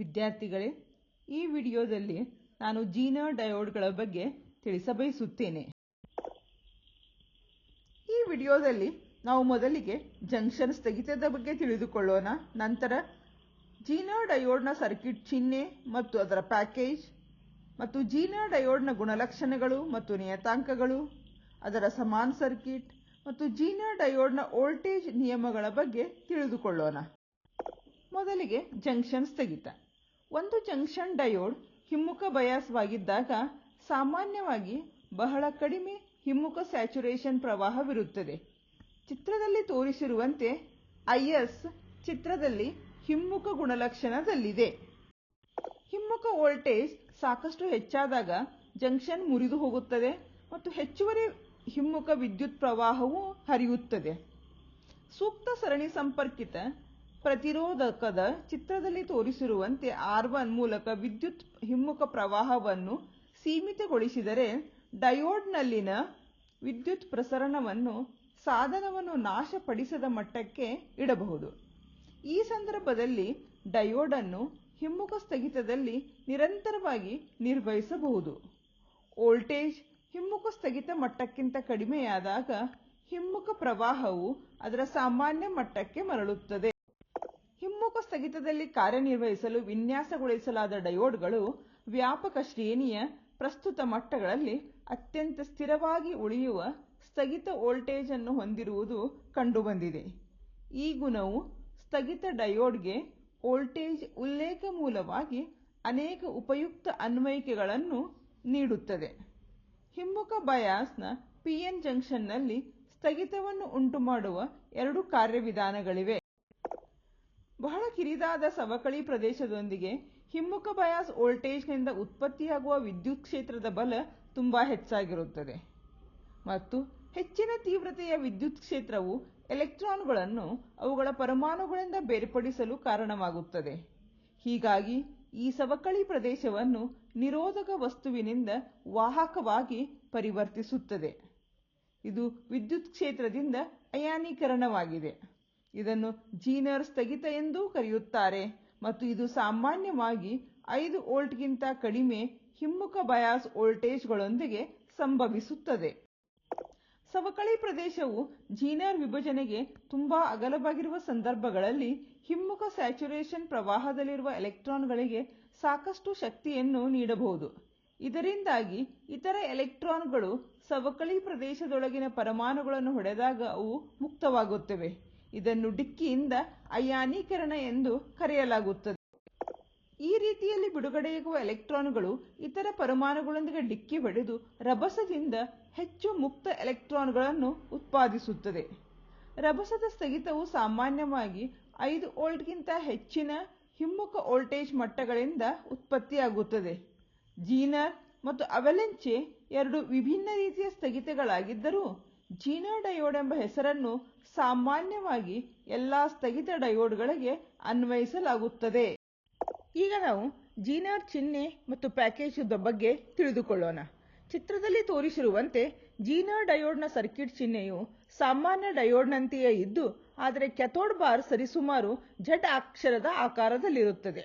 ವಿದ್ಯಾರ್ಥಿಗಳೇ, ಈ ವಿಡಿಯೋದಲ್ಲಿ ನಾನು ಜೀನರ್ ಡಯೋಡ್ಗಳ ಬಗ್ಗೆ ತಿಳಿಸಬಯಸುತ್ತೇನೆ. ಈ ವಿಡಿಯೋದಲ್ಲಿ ನಾವು ಮೊದಲಿಗೆ ಜಂಕ್ಷನ್ ಸ್ಥಗಿತದ ಬಗ್ಗೆ ತಿಳಿದುಕೊಳ್ಳೋಣ, ನಂತರ ಜೀನರ್ ಡಯೋಡ್ನ ಸರ್ಕ್ಯೂಟ್ ಚಿಹ್ನೆ ಮತ್ತು ಅದರ ಪ್ಯಾಕೇಜ್, ಮತ್ತು ಜೀನರ್ ಡಯೋಡ್ನ ಗುಣಲಕ್ಷಣಗಳು ಮತ್ತು ನಿಯತಾಂಕಗಳು, ಅದರ ಸಮಾನ ಸರ್ಕ್ಯೂಟ್, ಮತ್ತು ಜೀನರ್ ಡಯೋಡ್ನ ವೋಲ್ಟೇಜ್ ನಿಯಮಗಳ ಬಗ್ಗೆ ತಿಳಿದುಕೊಳ್ಳೋಣ. ಮೊದಲಿಗೆ ಜಂಕ್ಷನ್ ಸ್ಥಗಿತ. ಒಂದು ಜಂಕ್ಷನ್ ಡಯೋಡ್ ಹಿಮ್ಮುಖ ಬಯಾಸ್ವಾಗಿದ್ದಾಗ ಸಾಮಾನ್ಯವಾಗಿ ಬಹಳ ಕಡಿಮೆ ಹಿಮ್ಮುಖ ಸ್ಯಾಚುರೇಶನ್ ಪ್ರವಾಹವಿರುತ್ತದೆ. ಚಿತ್ರದಲ್ಲಿ ತೋರಿಸಿರುವಂತೆ ಐಎಸ್ ಚಿತ್ರದಲ್ಲಿ ಹಿಮ್ಮುಖ ಗುಣಲಕ್ಷಣದಲ್ಲಿದೆ. ಹಿಮ್ಮುಖ ವೋಲ್ಟೇಜ್ ಸಾಕಷ್ಟು ಹೆಚ್ಚಾದಾಗ ಜಂಕ್ಷನ್ ಮುರಿದು ಹೋಗುತ್ತದೆ ಮತ್ತು ಹೆಚ್ಚುವರಿ ಹಿಮ್ಮುಖ ವಿದ್ಯುತ್ ಪ್ರವಾಹವು ಹರಿಯುತ್ತದೆ. ಸೂಕ್ತ ಸರಣಿ ಸಂಪರ್ಕಿತ ಪ್ರತಿರೋಧಕದ ಚಿತ್ರದಲ್ಲಿ ತೋರಿಸಿರುವಂತೆ ಆರ್ ಒನ್ ಮೂಲಕ ವಿದ್ಯುತ್ ಹಿಮ್ಮುಖ ಪ್ರವಾಹವನ್ನು ಸೀಮಿತಗೊಳಿಸಿದರೆ ಡಯೋಡ್ನಲ್ಲಿನ ವಿದ್ಯುತ್ ಪ್ರಸರಣವನ್ನು ಸಾಧನವನ್ನು ನಾಶಪಡಿಸದ ಮಟ್ಟಕ್ಕೆ ಇಡಬಹುದು. ಈ ಸಂದರ್ಭದಲ್ಲಿ ಡಯೋಡ್ ಅನ್ನು ಹಿಮ್ಮುಖ ಸ್ಥಗಿತದಲ್ಲಿ ನಿರಂತರವಾಗಿ ನಿರ್ವಹಿಸಬಹುದು. ವೋಲ್ಟೇಜ್ ಹಿಮ್ಮುಖ ಸ್ಥಗಿತ ಮಟ್ಟಕ್ಕಿಂತ ಕಡಿಮೆಯಾದಾಗ ಹಿಮ್ಮುಖ ಪ್ರವಾಹವು ಅದರ ಸಾಮಾನ್ಯ ಮಟ್ಟಕ್ಕೆ ಮರಳುತ್ತದೆ. ಹಿಮ್ಮುಖ ಸ್ಥಗಿತದಲ್ಲಿ ಕಾರ್ಯನಿರ್ವಹಿಸಲು ವಿನ್ಯಾಸಗೊಳಿಸಲಾದ ಡಯೋಡ್ಗಳು ವ್ಯಾಪಕ ಶ್ರೇಣಿಯ ಪ್ರಸ್ತುತ ಮಟ್ಟಗಳಲ್ಲಿ ಅತ್ಯಂತ ಸ್ಥಿರವಾಗಿ ಉಳಿಯುವ ಸ್ಥಗಿತ ವೋಲ್ಟೇಜ್ ಅನ್ನು ಹೊಂದಿರುವುದು ಕಂಡುಬಂದಿದೆ. ಈ ಗುಣವು ಸ್ಥಗಿತ ಡಯೋಡ್ಗೆ ವೋಲ್ಟೇಜ್ ಉಲ್ಲೇಖ ಮೂಲವಾಗಿ ಅನೇಕ ಉಪಯುಕ್ತ ಅನ್ವಯಿಕೆಗಳನ್ನು ನೀಡುತ್ತದೆ. ಹಿಮ್ಮುಖ ಬಯಾಸ್ನ ಪಿಎನ್ ಜಂಕ್ಷನ್ನಲ್ಲಿ ಸ್ಥಗಿತವನ್ನು ಉಂಟುಮಾಡುವ ಎರಡು ಕಾರ್ಯವಿಧಾನಗಳಿವೆ. ಬಹಳ ಕಿರಿದಾದ ಸವಕಳಿ ಪ್ರದೇಶದೊಂದಿಗೆ ಹಿಮ್ಮುಖ ಬಯಾಸ್ ವೋಲ್ಟೇಜ್ನಿಂದ ಉತ್ಪತ್ತಿಯಾಗುವ ವಿದ್ಯುತ್ ಕ್ಷೇತ್ರದ ಬಲ ತುಂಬ ಹೆಚ್ಚಾಗಿರುತ್ತದೆ. ಮತ್ತು ಹೆಚ್ಚಿನ ತೀವ್ರತೆಯ ವಿದ್ಯುತ್ ಕ್ಷೇತ್ರವು ಎಲೆಕ್ಟ್ರಾನ್ಗಳನ್ನು ಅವುಗಳ ಪರಮಾಣುಗಳಿಂದ ಬೇರ್ಪಡಿಸಲು ಕಾರಣವಾಗುತ್ತದೆ. ಹೀಗಾಗಿ ಈ ಸವಕಳಿ ಪ್ರದೇಶವನ್ನು ನಿರೋಧಕ ವಸ್ತುವಿನಿಂದ ವಾಹಕವಾಗಿ ಪರಿವರ್ತಿಸುತ್ತದೆ. ಇದು ವಿದ್ಯುತ್ ಕ್ಷೇತ್ರದಿಂದ ಅಯಾನೀಕರಣವಾಗಿದೆ. ಇದನ್ನು ಜೀನರ್ ಸ್ಥಗಿತ ಎಂದೂ ಕರೆಯುತ್ತಾರೆ. ಮತ್ತು ಇದು ಸಾಮಾನ್ಯವಾಗಿ ಐದು ವೋಲ್ಟ್ಗಿಂತ ಕಡಿಮೆ ಹಿಮ್ಮುಖ ಬಯಾಸ್ ವೋಲ್ಟೇಜ್ಗಳೊಂದಿಗೆ ಸಂಭವಿಸುತ್ತದೆ. ಸವಕಳಿ ಪ್ರದೇಶವು ಜೀನರ್ ವಿಭಜನೆಗೆ ತುಂಬಾ ಅಗಲವಾಗಿರುವ ಸಂದರ್ಭಗಳಲ್ಲಿ ಹಿಮ್ಮುಖ ಸ್ಯಾಚುರೇಷನ್ ಪ್ರವಾಹದಲ್ಲಿರುವ ಎಲೆಕ್ಟ್ರಾನ್ಗಳಿಗೆ ಸಾಕಷ್ಟು ಶಕ್ತಿಯನ್ನು ನೀಡಬಹುದು. ಇದರಿಂದಾಗಿ ಇತರ ಎಲೆಕ್ಟ್ರಾನ್ಗಳು ಸವಕಳಿ ಪ್ರದೇಶದೊಳಗಿನ ಪರಮಾಣುಗಳನ್ನು ಹೊಡೆದಾಗ ಅವು ಮುಕ್ತವಾಗುತ್ತವೆ. ಇದನ್ನು ಡಿಕ್ಕಿಯಿಂದ ಅಯಾನೀಕರಣ ಎಂದು ಕರೆಯಲಾಗುತ್ತದೆ. ಈ ರೀತಿಯಲ್ಲಿ ಬಿಡುಗಡೆಯಾಗುವ ಎಲೆಕ್ಟ್ರಾನ್ಗಳು ಇತರ ಪರಮಾಣುಗಳೊಂದಿಗೆ ಡಿಕ್ಕಿ ಹೊಡೆದು ರಭಸದಿಂದ ಹೆಚ್ಚು ಮುಕ್ತ ಎಲೆಕ್ಟ್ರಾನ್ಗಳನ್ನು ಉತ್ಪಾದಿಸುತ್ತದೆ. ರಭಸದ ಸ್ಥಗಿತವು ಸಾಮಾನ್ಯವಾಗಿ ಐದು ವೋಲ್ಟ್ಗಿಂತ ಹೆಚ್ಚಿನ ಹಿಮ್ಮುಖ ವೋಲ್ಟೇಜ್ ಮಟ್ಟಗಳಿಂದ ಉತ್ಪತ್ತಿಯಾಗುತ್ತದೆ. ಜೀನರ್ ಮತ್ತು ಅವೆಲೆಂಚೆ ಎರಡು ವಿಭಿನ್ನ ರೀತಿಯ ಸ್ಥಗಿತಗಳಾಗಿದ್ದರೂ ಜೀನರ್ ಡಯೋಡ್ ಎಂಬ ಹೆಸರನ್ನು ಸಾಮಾನ್ಯವಾಗಿ ಎಲ್ಲ ಸ್ಥಗಿತ ಡಯೋಡ್ಗಳಿಗೆ ಅನ್ವಯಿಸಲಾಗುತ್ತದೆ. ಈಗ ನಾವು ಜೀನರ್ ಚಿಹ್ನೆ ಮತ್ತು ಪ್ಯಾಕೇಜ್ ಬಗ್ಗೆ ತಿಳಿದುಕೊಳ್ಳೋಣ. ಚಿತ್ರದಲ್ಲಿ ತೋರಿಸಿರುವಂತೆ ಜೀನರ್ ಡಯೋಡ್ನ ಸರ್ಕ್ಯೂಟ್ ಚಿಹ್ನೆಯು ಸಾಮಾನ್ಯ ಡಯೋಡ್ನಂತೆಯೇ ಇದ್ದು, ಆದರೆ ಕ್ಯಾಥೋಡ್ ಬಾರ್ ಸರಿಸುಮಾರು ಝಡ್ ಅಕ್ಷರದ ಆಕಾರದಲ್ಲಿರುತ್ತದೆ.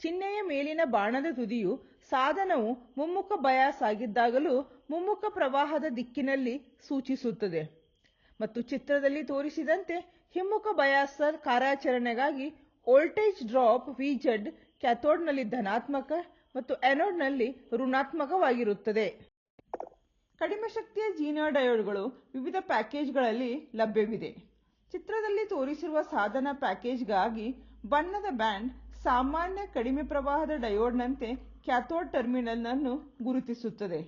ಚಿಹ್ನೆಯ ಮೇಲಿನ ಬಾಣದ ತುದಿಯು ಸಾಧನವು ಮುಮ್ಮುಖ ಬಯಾಸ್ ಆಗಿದ್ದಾಗಲೂ ಮುಮ್ಮುಖ ಪ್ರವಾಹದ ದಿಕ್ಕಿನಲ್ಲಿ ಸೂಚಿಸುತ್ತದೆ. ಮತ್ತು ಚಿತ್ರದಲ್ಲಿ ತೋರಿಸಿದಂತೆ ಹಿಮ್ಮುಖ ಬಯಾಸ್ ಕಾರ್ಯಾಚರಣೆಗಾಗಿ ವೋಲ್ಟೇಜ್ ಡ್ರಾಪ್ ವಿಜೆಡ್ ಕ್ಯಾಥೋಡ್ನಲ್ಲಿ ಧನಾತ್ಮಕ ಮತ್ತು ಆನೋಡ್ನಲ್ಲಿ ಋಣಾತ್ಮಕವಾಗಿರುತ್ತದೆ. ಕಡಿಮೆ ಶಕ್ತಿಯ ಜೀನರ್ ಡಯೋಡ್ಗಳು ವಿವಿಧ ಪ್ಯಾಕೇಜ್ಗಳಲ್ಲಿ ಲಭ್ಯವಿದೆ. ಚಿತ್ರದಲ್ಲಿ ತೋರಿಸಿರುವ ಸಾಧನ ಪ್ಯಾಕೇಜ್ಗಾಗಿ ಬಣ್ಣದ ಬ್ಯಾಂಡ್ ಸಾಮಾನ್ಯ ಕಡಿಮೆ ಪ್ರವಾಹದ ಡಯೋಡ್ನಂತೆ ಕ್ಯಾಥೋಡ್ ಟರ್ಮಿನಲ್ ಅನ್ನು ಗುರುತಿಸುತ್ತದೆ.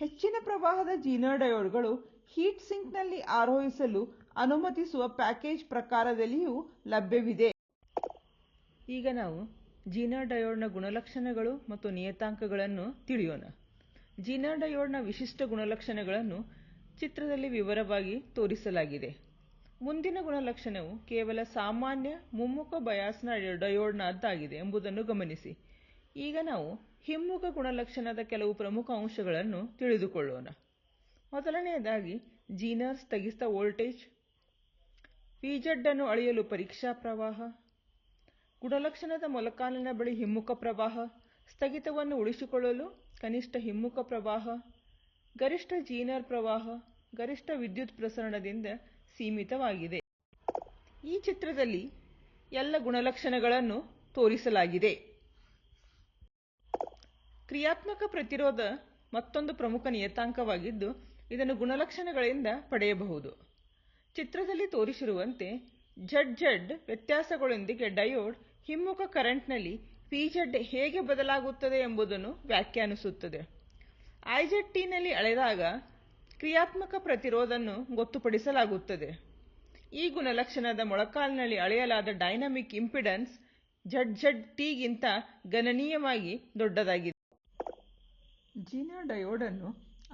ಹೆಚ್ಚಿನ ಪ್ರವಾಹದ ಜೀನರ್ ಡಯೋಡ್ಗಳು ಹೀಟ್ ಸಿಂಕ್ನಲ್ಲಿ ಆರೋಹಿಸಲು ಅನುಮತಿಸುವ ಪ್ಯಾಕೇಜ್ ಪ್ರಕಾರದಲ್ಲಿಯೂ ಲಭ್ಯವಿದೆ. ಈಗ ನಾವು ಜೀನರ್ ಡಯೋಡ್ನ ಗುಣಲಕ್ಷಣಗಳು ಮತ್ತು ನಿಯತಾಂಕಗಳನ್ನು ತಿಳಿಯೋಣ. ಜೀನರ್ ಡಯೋಡ್ನ ವಿಶಿಷ್ಟ ಗುಣಲಕ್ಷಣಗಳನ್ನು ಚಿತ್ರದಲ್ಲಿ ವಿವರವಾಗಿ ತೋರಿಸಲಾಗಿದೆ. ಮುಂದಿನ ಗುಣಲಕ್ಷಣವು ಕೇವಲ ಸಾಮಾನ್ಯ ಮುಮ್ಮುಖ ಬಯಾಸ್ನ ಡಯೋಡ್ನದ್ದಾಗಿದೆ ಎಂಬುದನ್ನು ಗಮನಿಸಿ. ಈಗ ನಾವು ಹಿಮ್ಮುಖ ಗುಣಲಕ್ಷಣದ ಕೆಲವು ಪ್ರಮುಖ ಅಂಶಗಳನ್ನು ತಿಳಿದುಕೊಳ್ಳೋಣ. ಮೊದಲನೆಯದಾಗಿ ಜೀನರ್ ಸ್ಥಗಿತ ವೋಲ್ಟೇಜ್ ವಿಝೆಡ್ ಅನ್ನು ಅಳೆಯಲು ಪರೀಕ್ಷಾ ಪ್ರವಾಹ, ಗುಣಲಕ್ಷಣದ ಮೊಲಕಾಲಿನ ಬಳಿ ಹಿಮ್ಮುಖ ಪ್ರವಾಹ, ಸ್ಥಗಿತವನ್ನು ಉಳಿಸಿಕೊಳ್ಳಲು ಕನಿಷ್ಠ ಹಿಮ್ಮುಖ ಪ್ರವಾಹ, ಗರಿಷ್ಠ ಜೀನರ್ ಪ್ರವಾಹ, ಗರಿಷ್ಠ ವಿದ್ಯುತ್ ಪ್ರಸರಣದಿಂದ ಸೀಮಿತವಾಗಿದೆ. ಈ ಚಿತ್ರದಲ್ಲಿ ಎಲ್ಲ ಗುಣಲಕ್ಷಣಗಳನ್ನು ತೋರಿಸಲಾಗಿದೆ. ಕ್ರಿಯಾತ್ಮಕ ಪ್ರತಿರೋಧ ಮತ್ತೊಂದು ಪ್ರಮುಖ ನಿಯತಾಂಕವಾಗಿದ್ದು, ಇದನ್ನು ಗುಣಲಕ್ಷಣಗಳಿಂದ ಪಡೆಯಬಹುದು. ಚಿತ್ರದಲ್ಲಿ ತೋರಿಸಿರುವಂತೆ ಝಡ್ ಝಡ್ ವ್ಯತ್ಯಾಸಗಳೊಂದಿಗೆ ಡಯೋಡ್ ಹಿಮ್ಮುಖ ಕರೆಂಟ್ನಲ್ಲಿ ಪಿಝಡ್ ಹೇಗೆ ಬದಲಾಗುತ್ತದೆ ಎಂಬುದನ್ನು ವ್ಯಾಖ್ಯಾನಿಸುತ್ತದೆ. IZTನಲ್ಲಿ ಅಳೆದಾಗ ಕ್ರಿಯಾತ್ಮಕ ಪ್ರತಿರೋಧವನ್ನು ಗೊತ್ತುಪಡಿಸಲಾಗುತ್ತದೆ. ಈ ಗುಣಲಕ್ಷಣದ ಮೊಳಕಾಲಿನಲ್ಲಿ ಅಳೆಯಲಾದ ಡೈನಾಮಿಕ್ ಇಂಪಿಡೆನ್ಸ್ ZZTಗಿಂತ ಗಣನೀಯವಾಗಿ ದೊಡ್ಡದಾಗಿದೆ. ಜೀನೋ ಡಯೋಡ್ ಅನ್ನು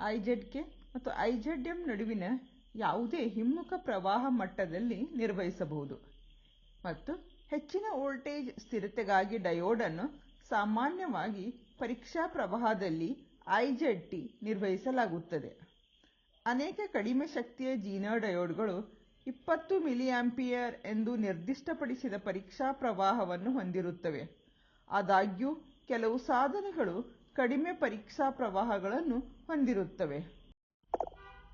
ಐಜೆಡ್ಕೆ ಮತ್ತು ಐಜೆಡ್ಎಂ ನಡುವಿನ ಯಾವುದೇ ಹಿಮ್ಮುಖ ಪ್ರವಾಹ ಮಟ್ಟದಲ್ಲಿ ನಿರ್ವಹಿಸಬಹುದು. ಮತ್ತು ಹೆಚ್ಚಿನ ವೋಲ್ಟೇಜ್ ಸ್ಥಿರತೆಗಾಗಿ ಡಯೋಡ್ ಅನ್ನು ಸಾಮಾನ್ಯವಾಗಿ ಪರೀಕ್ಷಾ ಪ್ರವಾಹದಲ್ಲಿ ಐಜೆಡ್ಟಿ ನಿರ್ವಹಿಸಲಾಗುತ್ತದೆ. ಅನೇಕ ಕಡಿಮೆ ಶಕ್ತಿಯ ಜೀನರ್ ಡಯೋಡ್ಗಳು 20 ಮಿಲಿಯಾಂಪಿಯರ್ ಎಂದು ನಿರ್ದಿಷ್ಟಪಡಿಸಿದ ಪರೀಕ್ಷಾ ಪ್ರವಾಹವನ್ನು ಹೊಂದಿರುತ್ತವೆ. ಆದಾಗ್ಯೂ, ಕೆಲವು ಸಾಧನಗಳು ಕಡಿಮೆ ಪರೀಕ್ಷಾ ಪ್ರವಾಹಗಳನ್ನು ಹೊಂದಿರುತ್ತವೆ.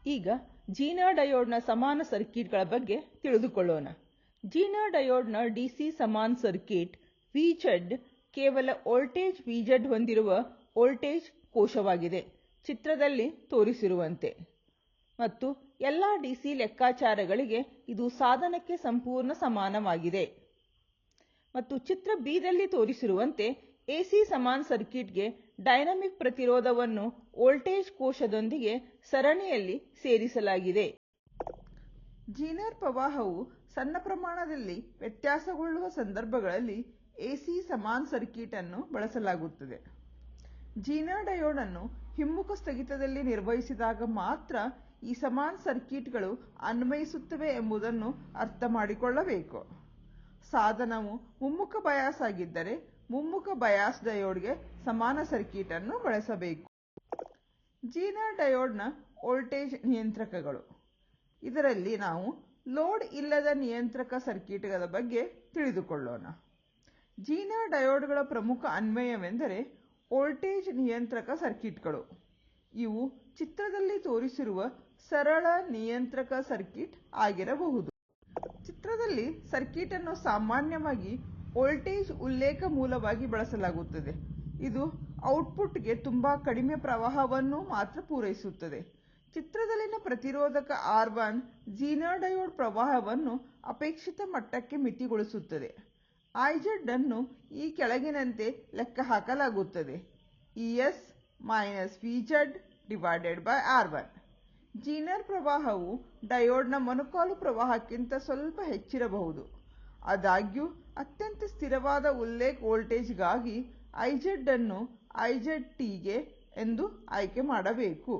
ಈಗ ಜೀನರ್ ಡಯೋಡ್ನ ಸಮಾನ ಸರ್ಕ್ಯೂಟ್ಗಳ ಬಗ್ಗೆ ತಿಳಿದುಕೊಳ್ಳೋಣ. ಜೀನರ್ ಡಯೋಡ್ನ ಡಿಸಿ ಸಮಾನ ಸರ್ಕ್ಯೂಟ್ ವಿಜೆಡ್ ಕೇವಲ ವೋಲ್ಟೇಜ್ ವಿಜೆಡ್ ಹೊಂದಿರುವ ವೋಲ್ಟೇಜ್ ಕೋಶವಾಗಿದೆ. ಚಿತ್ರದಲ್ಲಿ ತೋರಿಸಿರುವಂತೆ. ಮತ್ತು ಎಲ್ಲ ಡಿಸಿ ಲೆಕ್ಕಾಚಾರಗಳಿಗೆ ಇದು ಸಾಧನಕ್ಕೆ ಸಂಪೂರ್ಣ ಸಮಾನವಾಗಿದೆ. ಮತ್ತು ಚಿತ್ರ ಬಿದಲ್ಲಿ ತೋರಿಸಿರುವಂತೆ ಎಸಿ ಸಮಾನ ಸರ್ಕ್ಯೂಟ್ಗೆ ಡೈನಾಮಿಕ್ ಪ್ರತಿರೋಧವನ್ನು ವೋಲ್ಟೇಜ್ ಕೋಶದೊಂದಿಗೆ ಸರಣಿಯಲ್ಲಿ ಸೇರಿಸಲಾಗಿದೆ. ಜೀನರ್ ಪ್ರವಾಹವು ಸಣ್ಣ ಪ್ರಮಾಣದಲ್ಲಿ ವ್ಯತ್ಯಾಸಗೊಳ್ಳುವ ಸಂದರ್ಭಗಳಲ್ಲಿ ಎಸಿ ಸಮಾನ ಸರ್ಕ್ಯೂಟ್ ಅನ್ನು ಬಳಸಲಾಗುತ್ತದೆ. ಜೀನರ್ ಡಯೋಡ್ ಅನ್ನು ಹಿಮ್ಮುಖ ಸ್ಥಗಿತದಲ್ಲಿ ನಿರ್ವಹಿಸಿದಾಗ ಮಾತ್ರ ಈ ಸಮಾನ ಸರ್ಕ್ಯೂಟ್ಗಳು ಅನ್ವಯಿಸುತ್ತವೆ ಎಂಬುದನ್ನು ಅರ್ಥ ಮಾಡಿಕೊಳ್ಳಬೇಕು ಸಾಧನವು ಮುಮ್ಮುಖ ಬಯಾಸ್ ಆಗಿದ್ದರೆ ಮುಮ್ಮುಖ ಬಯಾಸ್ ಡಯೋಡ್ಗೆ ಸಮಾನ ಸರ್ಕ್ಯೂಟ್ ಅನ್ನು ಬಳಸಬೇಕು. ಜೀನರ್ ಡಯೋಡ್ನ ವೋಲ್ಟೇಜ್ ನಿಯಂತ್ರಕಗಳು. ಇದರಲ್ಲಿ ನಾವು ಲೋಡ್ ಇಲ್ಲದ ನಿಯಂತ್ರಕ ಸರ್ಕ್ಯೂಟ್ಗಳ ಬಗ್ಗೆ ತಿಳಿದುಕೊಳ್ಳೋಣ. ಜೀನರ್ ಡಯೋಡ್ಗಳ ಪ್ರಮುಖ ಅನ್ವಯವೆಂದರೆ ವೋಲ್ಟೇಜ್ ನಿಯಂತ್ರಕ ಸರ್ಕ್ಯೂಟ್ಗಳು ಇವು ಚಿತ್ರದಲ್ಲಿ ತೋರಿಸಿರುವ ಸರಳ ನಿಯಂತ್ರಕ ಸರ್ಕಿಟ್ ಆಗಿರಬಹುದು. ಚಿತ್ರದಲ್ಲಿ ಸರ್ಕಿಟ್ ಅನ್ನು ಸಾಮಾನ್ಯವಾಗಿ ವೋಲ್ಟೇಜ್ ಉಲ್ಲೇಖ ಮೂಲವಾಗಿ ಬಳಸಲಾಗುತ್ತದೆ. ಇದು ಔಟ್ಪುಟ್ಗೆ ತುಂಬಾ ಕಡಿಮೆ ಪ್ರವಾಹವನ್ನು ಮಾತ್ರ ಪೂರೈಸುತ್ತದೆ. ಚಿತ್ರದಲ್ಲಿನ ಪ್ರತಿರೋಧಕ ಆರ್1 ಒನ್ ಡಯೋಡ್ ಪ್ರವಾಹವನ್ನು ಅಪೇಕ್ಷಿತ ಮಟ್ಟಕ್ಕೆ ಮಿತಿಗೊಳಿಸುತ್ತದೆ. ಐಜೆಡ್ ಅನ್ನು ಈ ಕೆಳಗಿನಂತೆ ಲೆಕ್ಕ ಹಾಕಲಾಗುತ್ತದೆ. ಲೆಕ್ಕಹಾಕಲಾಗುತ್ತದೆ E S V Z divided by R one zener ಪ್ರವಾಹವು ಡಯೋಡ್ನ ಮೊನಕಾಲು ಪ್ರವಾಹಕ್ಕಿಂತ ಸ್ವಲ್ಪ ಹೆಚ್ಚಿರಬಹುದು. ಆದಾಗ್ಯೂ, ಅತ್ಯಂತ ಸ್ಥಿರವಾದ ಉಲ್ಲೇಖ ವೋಲ್ಟೇಜ್ಗಾಗಿ ಐಝೆಡ್ ಅನ್ನು ಟಿಗೆ ಎಂದು ಆಯ್ಕೆ ಮಾಡಬೇಕು.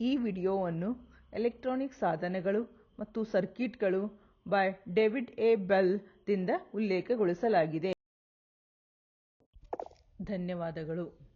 ಈ ವಿಡಿಯೋವನ್ನು ಎಲೆಕ್ಟ್ರಾನಿಕ್ ಸಾಧನಗಳು ಮತ್ತು ಸರ್ಕ್ಯೂಟ್ಗಳು ಬೈ ಡೇವಿಡ್ ಎ ಬೆಲ್ ದಿಂದ ಉಲ್ಲೇಖಗೊಳಿಸಲಾಗಿದೆ. ಧನ್ಯವಾದಗಳು.